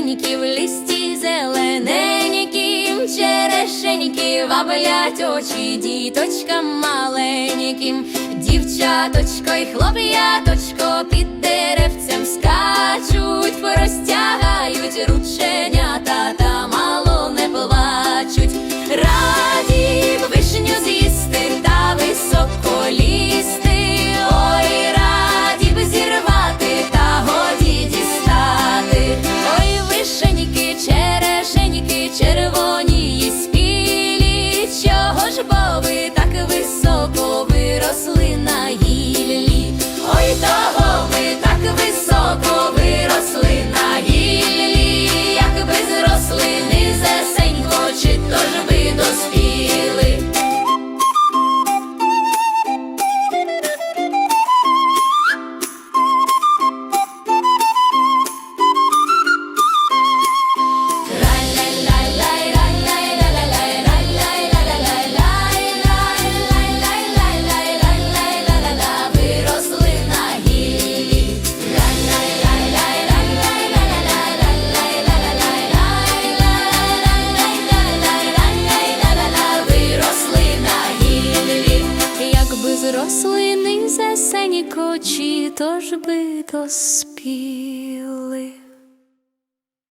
черешеньків, листі зелененьким, черешеньків, а очі діточкам маленьким, дівчаточко й хлоп'яточко під деревцем ска. очі, тож би доспів.